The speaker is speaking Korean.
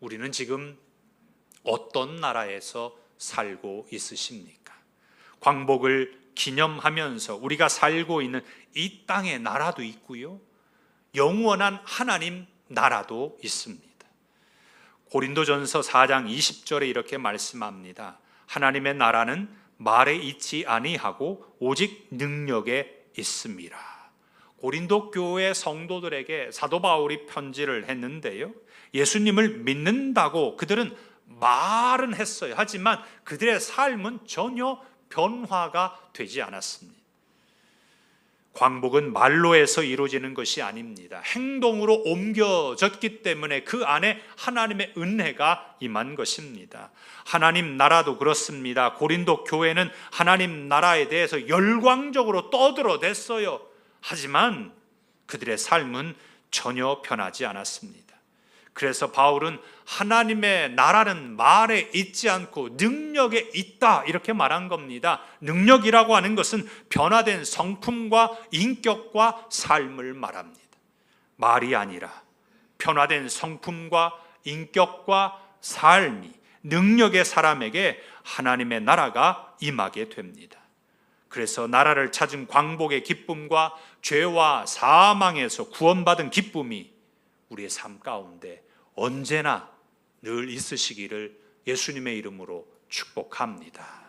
우리는 지금 어떤 나라에서 살고 있으십니까? 광복을 기념하면서 우리가 살고 있는 이 땅의 나라도 있고요. 영원한 하나님 나라도 있습니다. 고린도전서 4장 20절에 이렇게 말씀합니다. 하나님의 나라는 말에 있지 아니하고 오직 능력에 있습니다. 고린도 교회 성도들에게 사도 바울이 편지를 했는데요. 예수님을 믿는다고 그들은 말은 했어요. 하지만 그들의 삶은 전혀 변화가 되지 않았습니다. 광복은 말로 해서 이루어지는 것이 아닙니다. 행동으로 옮겨졌기 때문에 그 안에 하나님의 은혜가 임한 것입니다. 하나님 나라도 그렇습니다. 고린도 교회는 하나님 나라에 대해서 열광적으로 떠들어댔어요. 하지만 그들의 삶은 전혀 변하지 않았습니다. 그래서 바울은 하나님의 나라는 말에 있지 않고 능력에 있다 이렇게 말한 겁니다. 능력이라고 하는 것은 변화된 성품과 인격과 삶을 말합니다. 말이 아니라 변화된 성품과 인격과 삶이 능력의 사람에게 하나님의 나라가 임하게 됩니다. 그래서 나라를 찾은 광복의 기쁨과 죄와 사망에서 구원받은 기쁨이 우리의 삶 가운데 언제나 늘 있으시기를 예수님의 이름으로 축복합니다.